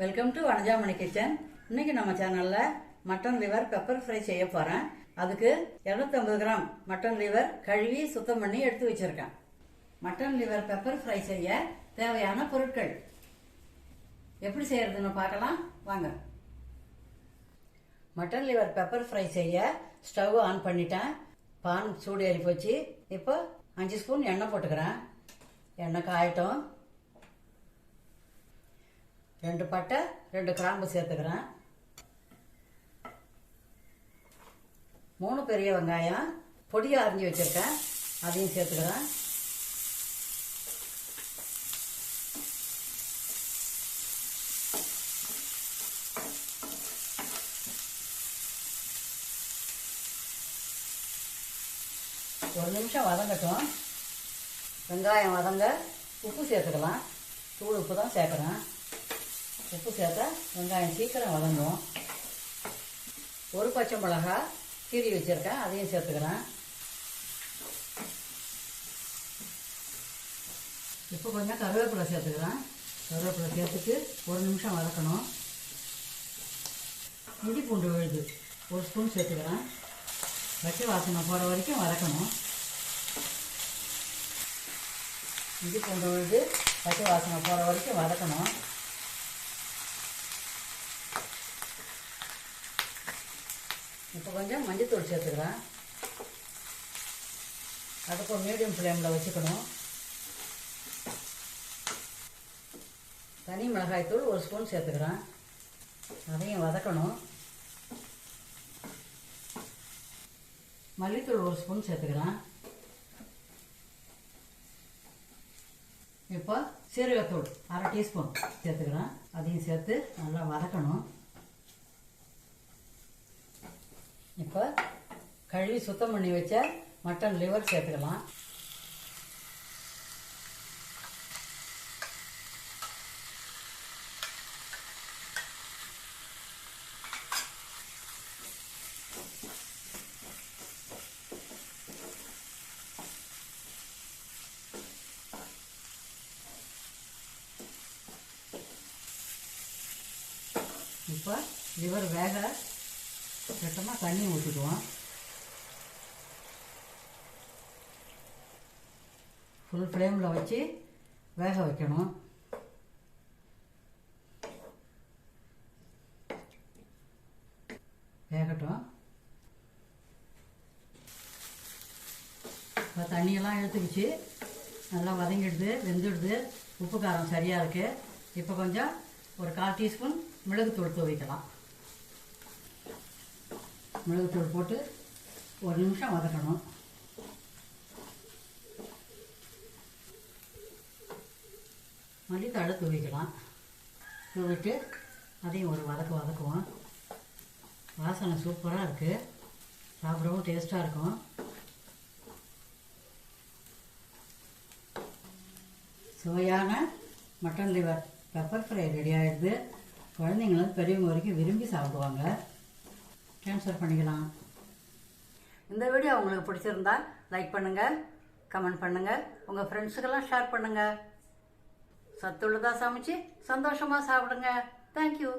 Welcome to Vanajamani kitchen இன்னைக்கு நம்ம சேனலில் மட்டன் லிவர் பெப்பர் ஃப்ரை செய்ய போகிறேன் அதுக்கு 250 கிராம் மட்டன் லிவர் கழுவி சுத்தம் பண்ணி எடுத்து வச்சிருக்கேன். மட்டன் லிவர் பெப்பர் ஃப்ரை செய்ய தேவையான பொருட்கள். எப்படி செய்யறதுன்னு பார்க்கலாம். வாங்க. மட்டன் லிவர் பெப்பர் ஃப்ரை செய்ய ஸ்டவ் ஆன் பண்ணிட்டேன். பான் சூடு ஏறி போச்சு. இப்போ அஞ்சு ஸ்பூன் எண்ணெய் போட்டுக்கிறேன். எண்ணெய் காயட்டும். ரெண்டு பட்டை ரெண்டு கிராம்பு சேர்த்துக்கிறேன். மூணு பெரிய வெங்காயம் பொடியாக அரிஞ்சு வச்சுருக்கேன். அதையும் சேர்த்துக்கிறேன். ஒரு நிமிஷம் வதங்கட்டும். வெங்காயம் வதங்க உப்பு சேர்த்துக்கலாம். தூள் உப்பு தான் சேர்க்குறேன். உப்பு சேர்த்தா வெங்காயம் சீக்கிரம் வதங்கும். ஒரு பச்சை மிளகா கீறி வச்சுருக்கேன் அதையும் சேர்த்துக்கிறேன். இப்போ கொஞ்சம் கருவேப்பிலை சேர்த்துக்கிறேன். கருவேப்பிலை சேர்த்துட்டு ஒரு நிமிஷம் வதக்கணும். இஞ்சி பூண்டு விழுது ஒரு ஸ்பூன் சேர்த்துக்கிறேன். வச்சு வாசனை போகிற வரைக்கும் வதக்கணும். இஞ்சி பூண்டு விழுது பச்சை வாசனை போகிற வரைக்கும் வதக்கணும். இப்போ கொஞ்சம் மஞ்சத்தூள் சேர்த்துக்கிறேன். அடுப்பு மீடியம் ஃப்ளேமில் வச்சுக்கணும். தனி மிளகாய்த்தூள் ஒரு ஸ்பூன் சேர்த்துக்கிறேன். அதையும் வதக்கணும். மல்லித்தூள் ஒரு ஸ்பூன் சேர்த்துக்கிறேன். இப்போ சீரகத்தூள் அரை டீஸ்பூன் சேர்த்துக்கிறேன். அதையும் சேர்த்து நல்லா வதக்கணும். இப்போ கழுவி சுத்தம் பண்ணி வச்ச மட்டன் லிவர் சேர்த்துக்கலாம். இப்போ லிவர் வேக சட்டமாக தண்ணி ஊற்றிக்குவோம் ஃபுல் ஃப்ளேமில் வச்சு வேக வைக்கணும். வேகட்டும். இப்போ தண்ணியெல்லாம் எடுத்துக்கிச்சு. நல்லா வதங்கிடுது வெந்துடுது. உப்பு காரம் சரியாக இருக்குது இப்போ கொஞ்சம் ஒரு கால் டீஸ்பூன் மிளகுத்தூள் வைக்கலாம் மிளகுத்தூள் போட்டு ஒரு நிமிஷம் வதக்கணும். மல்லித்தழை தூவிக்கலாம். தூவிட்டு அதையும் ஒரு வதக்கு வதக்குவோம். வாசனை சூப்பராக இருக்குது சாப்பிடவும் டேஸ்ட்டாக இருக்கும். சுவையான mutton liver pepper fry ready ஆகிடுது குழந்தைங்களும் பெரியவங்க வரைக்கும் விரும்பி சாப்பிடுவாங்க. ட்ரான்ஸ்ஃபர் பண்ணிக்கலாம். இந்த வீடியோ உங்களுக்கு பிடிச்சிருந்தா லைக் பண்ணுங்கள் கமெண்ட் பண்ணுங்கள் உங்கள் ஃப்ரெண்ட்ஸுக்கெல்லாம் ஷேர் பண்ணுங்கள் சத்துள்ளதாக சமைச்சு சந்தோஷமாக சாப்பிடுங்க. தேங்க்யூ